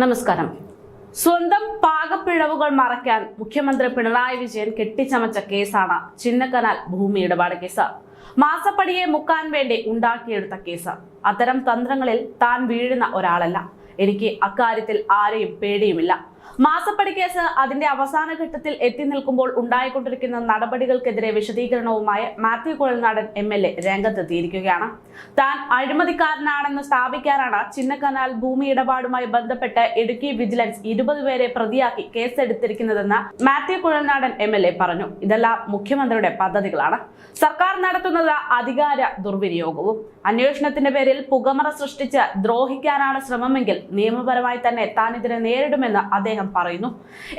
നമസ്കാരം. സ്വന്തം പാകപ്പിഴവുകൾ മറയ്ക്കാൻ മുഖ്യമന്ത്രി പിണറായി വിജയൻ കെട്ടിച്ചമച്ച കേസാണ് ചിന്നക്കനാൽ ഭൂമി ഇടപാട് കേസ്. മാസപ്പടിയെ മുക്കാൻ വേണ്ടി ഉണ്ടാക്കിയെടുത്ത കേസ്. അത്തരം തന്ത്രങ്ങളിൽ താൻ വീഴുന്ന ഒരാളല്ല. എനിക്ക് അക്കാര്യത്തിൽ ആരെയും പേടിയുമില്ല. മാസപ്പടി കേസ് അതിന്റെ അവസാന ഘട്ടത്തിൽ എത്തി നിൽക്കുമ്പോൾ ഉണ്ടായിക്കൊണ്ടിരിക്കുന്ന നടപടികൾക്കെതിരെ വിശദീകരണവുമായി Mathew Kuzhalnadan M L A രംഗത്തെത്തിയിരിക്കുകയാണ്. താൻ അഴിമതിക്കാരനാണെന്ന് സ്ഥാപിക്കാനാണ് ചിന്നക്കനാൽ ഭൂമി ഇടപാടുമായി ബന്ധപ്പെട്ട് ഇടുക്കി വിജിലൻസ് ഇരുപത് പേരെ പ്രതിയാക്കി കേസെടുത്തിരിക്കുന്നതെന്ന് Mathew Kuzhalnadan M L A പറഞ്ഞു. ഇതെല്ലാം മുഖ്യമന്ത്രിയുടെ പദ്ധതികളാണ്. സർക്കാർ നടത്തുന്നത് അധികാര ദുർവിനിയോഗവും. അന്വേഷണത്തിന്റെ പേരിൽ പുകമറ സൃഷ്ടിച്ച് ദ്രോഹിക്കാനാണ് ശ്രമമെങ്കിൽ നിയമപരമായി തന്നെ താൻ ഇതിനെ നേരിടുമെന്ന് അദ്ദേഹം പറയുന്നു.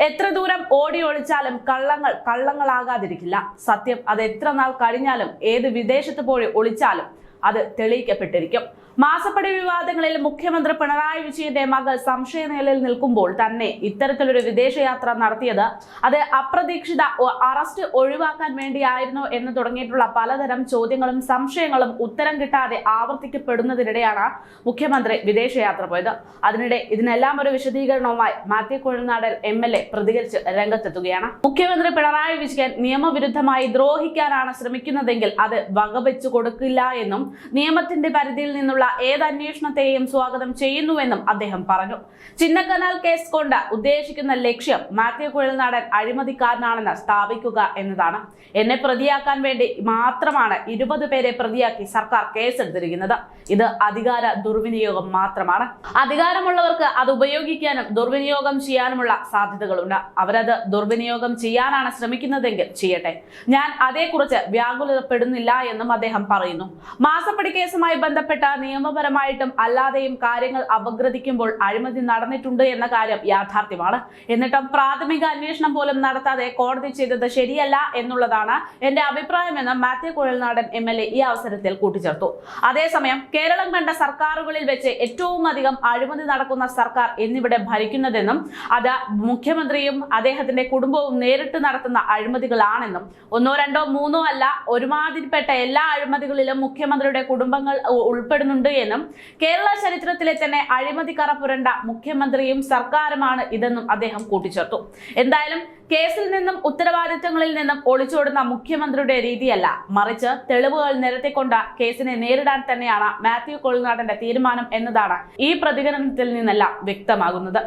എത്ര ദൂരം ഓടി ഒളിച്ചാലും കള്ളങ്ങൾ കള്ളങ്ങളാകാതിരിക്കില്ല. സത്യം അത് എത്ര നാൾ കഴിഞ്ഞാലും ഏത് വിദേശത്ത് പോയി ഒളിച്ചാലും അത് തെളിയിക്കപ്പെട്ടിരിക്കും. മാസപ്പടി വിവാദങ്ങളിൽ മുഖ്യമന്ത്രി പിണറായി വിജയന്റെ മകൾ സംശയനിലയിൽ നിൽക്കുമ്പോൾ തന്നെ ഇത്തരത്തിലൊരു വിദേശയാത്ര നടത്തിയത് അത് അപ്രതീക്ഷിത അറസ്റ്റ് ഒഴിവാക്കാൻ വേണ്ടിയായിരുന്നു എന്ന് തുടങ്ങിയിട്ടുള്ള പലതരം ചോദ്യങ്ങളും സംശയങ്ങളും ഉത്തരം കിട്ടാതെ ആവർത്തിക്കപ്പെടുന്നതിനിടെയാണ് മുഖ്യമന്ത്രി വിദേശയാത്ര പോയത്. അതിനിടെ ഇതിനെല്ലാം ഒരു വിശദീകരണവുമായി Mathew Kuzhalnadan M L A പ്രതികരിച്ച് രംഗത്തെത്തുകയാണ്. മുഖ്യമന്ത്രി പിണറായി വിജയൻ നിയമവിരുദ്ധമായി ദ്രോഹിക്കാനാണ് ശ്രമിക്കുന്നതെങ്കിൽ അത് വകവെച്ചു കൊടുക്കില്ല എന്നും നിയമത്തിന്റെ പരിധിയിൽ നിന്നുള്ള ഏത് അന്വേഷണത്തെയും സ്വാഗതം ചെയ്യുന്നുവെന്നും അദ്ദേഹം പറഞ്ഞു. ചിന്നക്കനാൽ കേസ് കൊണ്ട് ഉദ്ദേശിക്കുന്ന ലക്ഷ്യം മാത്യു കുഴൽനാടൻ അഴിമതിക്കാരനാണെന്ന് സ്ഥാപിക്കുക എന്നതാണ്. എന്നെ പ്രതിയാക്കാൻ വേണ്ടി മാത്രമാണ് ഇരുപത് പേരെ പ്രതിയാക്കി സർക്കാർ കേസെടുത്തിരിക്കുന്നത്. ഇത് അധികാര ദുർവിനിയോഗം മാത്രമാണ്. അധികാരമുള്ളവർക്ക് അത് ഉപയോഗിക്കാനും ദുർവിനിയോഗം ചെയ്യാനുമുള്ള സാധ്യതകളുണ്ട്. അവരത് ദുർവിനിയോഗം ചെയ്യാനാണ് ശ്രമിക്കുന്നതെങ്കിൽ ചെയ്യട്ടെ. ഞാൻ അതേക്കുറിച്ച് വ്യാകുലപ്പെടുന്നില്ല എന്നും അദ്ദേഹം പറയുന്നു. മാസപ്പടി കേസുമായി ബന്ധപ്പെട്ട നിയമപരമായിട്ടും അല്ലാതെയും കാര്യങ്ങൾ അപഗ്രഥിക്കുമ്പോൾ അഴിമതി നടന്നിട്ടുണ്ട് എന്ന കാര്യം യാഥാർത്ഥ്യമാണ്. എന്നിട്ടും പ്രാഥമിക അന്വേഷണം പോലും നടത്താതെ കോടതി ചെയ്തത് ശരിയല്ല എന്നുള്ളതാണ് എന്റെ അഭിപ്രായമെന്ന് മാത്യു കുഴൽനാടൻ എം ഈ അവസരത്തിൽ കൂട്ടിച്ചേർത്തു. അതേസമയം കേരളം കണ്ട സർക്കാരുകളിൽ വെച്ച് ഏറ്റവും അധികം അഴിമതി നടക്കുന്ന സർക്കാർ എന്നിവിടെ ഭരിക്കുന്നതെന്നും അത് മുഖ്യമന്ത്രിയും അദ്ദേഹത്തിന്റെ കുടുംബവും നേരിട്ട് നടത്തുന്ന അഴിമതികളാണെന്നും ഒന്നോ രണ്ടോ മൂന്നോ അല്ല ഒരുമാതിരിപ്പെട്ട എല്ലാ അഴിമതികളിലും മുഖ്യമന്ത്രിയുടെ കുടുംബങ്ങൾ ഉ- ഉൾപ്പെടുന്നുണ്ട് എന്നും കേരള ചരിത്രത്തിലെ തന്നെ അഴിമതി കറ പുരണ്ട മുഖ്യമന്ത്രിയും സർക്കാരുമാണ് ഇതെന്നും അദ്ദേഹം കൂട്ടിച്ചേർത്തു. എന്തായാലും കേസിൽ നിന്നും ഉത്തരവാദിത്തങ്ങളിൽ നിന്നും ഒളിച്ചോടുന്ന മുഖ്യമന്ത്രിയുടെ രീതിയല്ല. മറിച്ച് തെളിവുകൾ നിരത്തിക്കൊണ്ട് കേസിനെ നേരിടാൻ തന്നെയാണ് മാത്യു കൊളുനാടന്റെ തീരുമാനം എന്നതാണ് ഈ പ്രതികരണത്തിൽ നിന്നെല്ലാം വ്യക്തമാകുന്നത്.